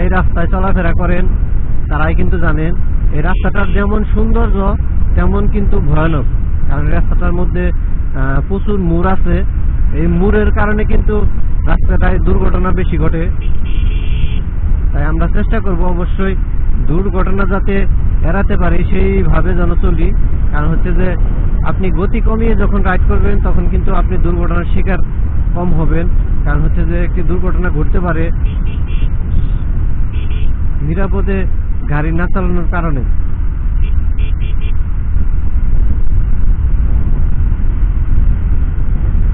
এই রাস্তায় চলাফেরা করেন, তারাই কিন্তু জানেন, এই রাস্তাটার যেমন সৌন্দর্য, তেমন কিন্তু ভয়ানক। কারণ রাস্তাটার মধ্যে প্রচুর মুড় আছে। এই মুড়ের কারণে কিন্তু রাস্তাটায় দুর্ঘটনা বেশি ঘটে। তাই আমরা চেষ্টা করব অবশ্যই দুর্ঘটনা যাতে এড়াতে পারি, সেইভাবে যেন চলি। কারণ হচ্ছে যে, আপনি গতি কমিয়ে যখন রাইড করবেন, তখন কিন্তু আপনি দুর্ঘটনার শিকার কম হবেন। কারণ হচ্ছে যে, একটি দুর্ঘটনা ঘটতে পারে নিরাপদে গাড়ি না চালানোর কারণে।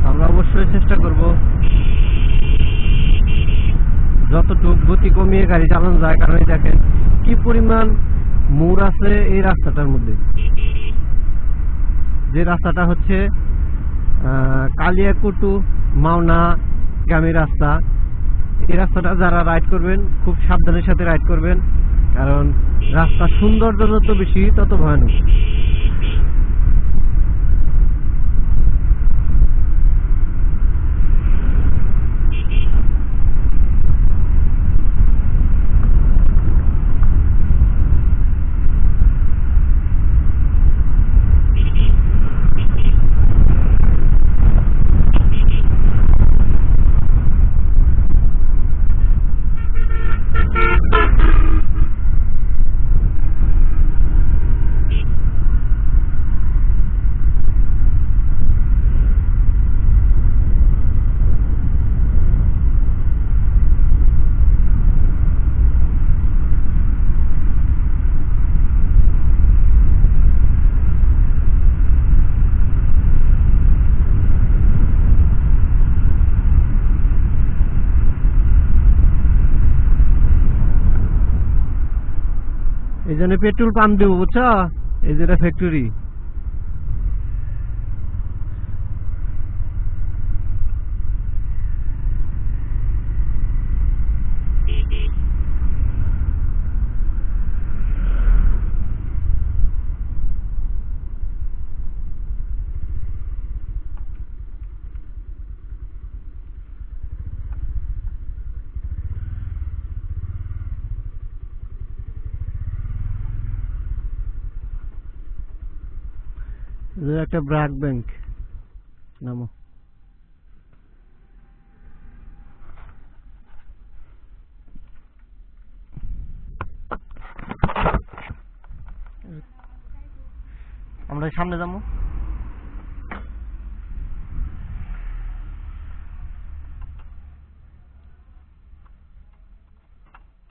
আমরা অবশ্যই চেষ্টা করব। যতটুক গতি কমিয়ে গাড়ি চালানো যায়, কারণ দেখেন, কি পরিমাণ মোড় আছে এই রাস্তাটার মধ্যে। যে রাস্তাটা হচ্ছে কালিয়াকুটু মাওনা গামী রাস্তা। এই রাস্তাটা যারা রাইড করবেন, খুব সাবধানের সাথে রাইড করবেন, কারণ রাস্তা সৌন্দর্য যত বেশি, তত ভয়ানক। জন্য পেট্রোল পাম্প দেবো বুঝছ? এই যেটা ফ্যাক্টরি একটা ব্রাক ব্যাংক। নামো। আমরা সামনে যাব।